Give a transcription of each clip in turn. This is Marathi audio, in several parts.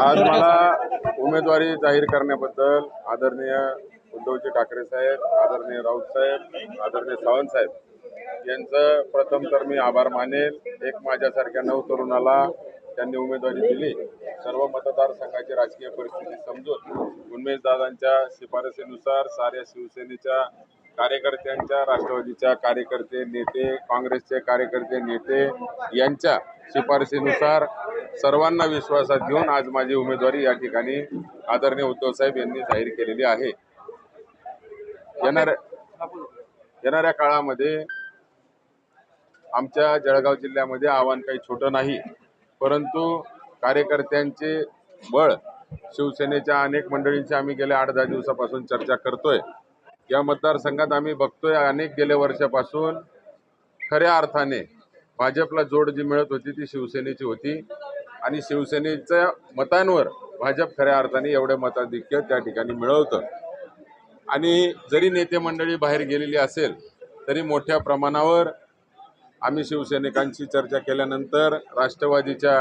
आज मला उमेदवारी जाहीर करण्याबद्दल आदरणीय उद्धवजी ठाकरे साहेब आदरणीय राऊत साहेब आदरणीय सावंत साहेब यांचं प्रथम तर मी आभार मानेल. एक माझ्यासारख्या नऊ तरुणाला त्यांनी उमेदवारी दिली. सर्व मतदारसंघाची राजकीय परिस्थिती समजून उन्मेष दादांच्या शिफारसीनुसार साऱ्या शिवसेनेच्या कार्यकर्त्यांच्या राष्ट्रवादीच्या कार्यकर्ते नेते काँग्रेसचे कार्यकर्ते नेते यांच्या शिफारसीनुसार सर्वांना विश्वासात घेऊन आज माझी उमेदवारी या ठिकाणी आदरणीय उद्धव साहेब यांनी जाहीर केलेली आहे. येणाऱ्या येणाऱ्या काळामध्ये आमच्या जळगाव जिल्ह्यामध्ये आव्हान काही छोटं नाही परंतु कार्यकर्त्यांचे बळ शिवसेनेच्या अनेक मंडळींची आम्ही गेल्या आठ दहा दिवसापासून चर्चा करतोय. या मतदारसंघात आम्ही बघतोय अनेक गेल्या वर्षापासून खऱ्या अर्थाने भाजपला जोड जी मिळत होती ती शिवसेनेची होती. आणि शिवसेनेच्या मतांवर भाजप खऱ्या अर्थाने एवढे मताधिक्य त्या ठिकाणी मिळवतं. आणि जरी नेते मंडळी बाहेर गेलेली असेल तरी मोठ्या प्रमाणावर आम्ही शिवसैनिकांची चर्चा केल्यानंतर राष्ट्रवादीच्या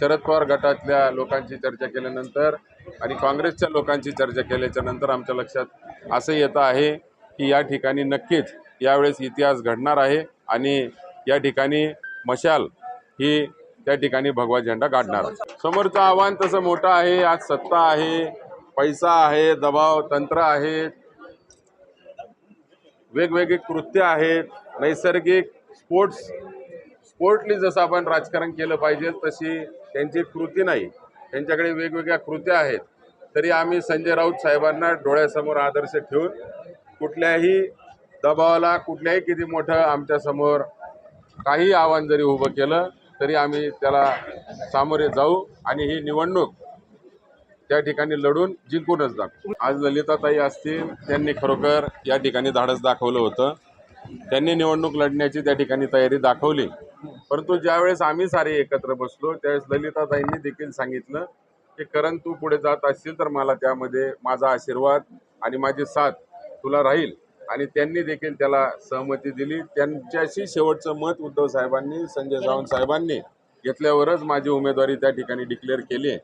शरद पवार गटातल्या लोकांची चर्चा केल्यानंतर आणि काँग्रेसच्या लोकांची चर्चा केल्याच्यानंतर आमच्या लक्षात असं येतं आहे की या ठिकाणी नक्कीच यावेळेस इतिहास घडणार आहे आणि या ठिकाणी मशाल ही त्या ठिकाणी भगवा झेंडा काढणार. आहे समोरचं आव्हान तसं मोठं आहे आज सत्ता आहे पैसा आहे दबाव तंत्र आहेत वेगवेगळी कृत्य आहेत नैसर्गिक स्पोर्ट्स स्पोर्टली जसं आपण राजकारण केलं पाहिजे तशी त्यांची कृती नाही. त्यांच्याकडे वेगवेगळ्या कृत्या आहेत. तरी आम्ही संजय राऊत साहेबांना डोळ्यासमोर आदर्श ठेवून कुठल्याही दबावाला कुठल्याही किती मोठं आमच्यासमोर काही आव्हान जरी उभं केलं तरी आम्ही त्याला सामोरे जाऊ आणि ही निवडणूक त्या ठिकाणी लढून जिंकूनच दाखवू. आज ललिताताई असतील त्यांनी खरोखर या ठिकाणी धाडस दाखवलं होतं. त्यांनी निवडणूक लढण्याची त्या ठिकाणी तयारी दाखवली. परंतु ज्यावेळेस आम्ही सारे एकत्र बसलो त्यावेळेस ललिताताईंनी देखील सांगितलं की करण तू पुढे जात असशील तर मला त्यामध्ये माझा आशीर्वाद आणि माझी साथ तुला राहील. आणि त्यांनी देखील त्याला सहमती दिली. त्यांच्याशी शेवटचं मत उद्धव साहेबांनी संजय सावंत साहेबांनी घेतल्यावरच माझी उमेदवारी त्या ठिकाणी डिक्लेअर केली.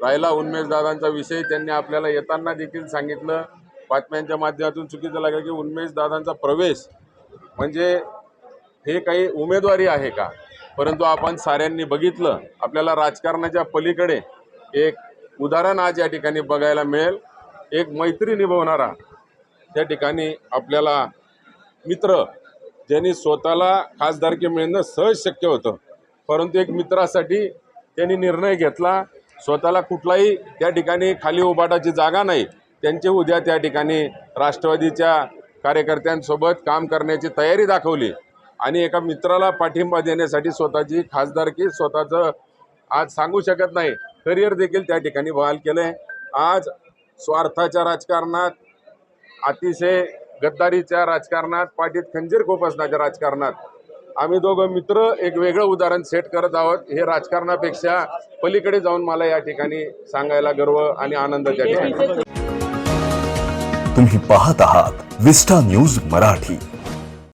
राहिला उन्मेशदादांचा विषय. त्यांनी आपल्याला येताना देखील सांगितलं. बातम्यांच्या माध्यमातून चुकीचं लागलं की उन्मेशदादांचा प्रवेश म्हणजे हे काही उमेदवारी आहे का? परंतु आपण साऱ्यांनी बघितलं. आपल्याला राजकारणाच्या पलीकडे एक उदाहरण आज या ठिकाणी बघायला मिळेल. एक मैत्री निभवणारा त्या ठिकाणी आपल्याला मित्र ज्यांनी स्वतःला खासदारकी मिळणं सहज शक्य होतं. परंतु एक मित्रासाठी त्यांनी निर्णय घेतला स्वतःला कुठलाही त्या ठिकाणी खाली उभाटाची जागा नाही. त्यांची उद्या त्या ठिकाणी राष्ट्रवादीच्या कार्यकर्त्यांसोबत काम करण्याची तयारी दाखवली आणि एका मित्राला पाठिंबा देण्यासाठी स्वतःची खासदारकी स्वतःचं आज सांगू शकत नाही. करिअर देखील त्या ठिकाणी बहाल केलं आहे आज स्वार्थाच्या राजकारणात अतिशय गद्दारीच्या राजकारणात पाठीत खंजीर खोपसण्याच्या राजकारणात. आम्ही दोघं मित्र एक वेगळं उदाहरण सेट करत आहोत. हे राजकारणापेक्षा पलीकडे जाऊन मला या ठिकाणी सांगायला गर्व आणि आनंद त्या ठिकाणी. तुम्ही पाहत आहात विस्टा न्यूज मराठी.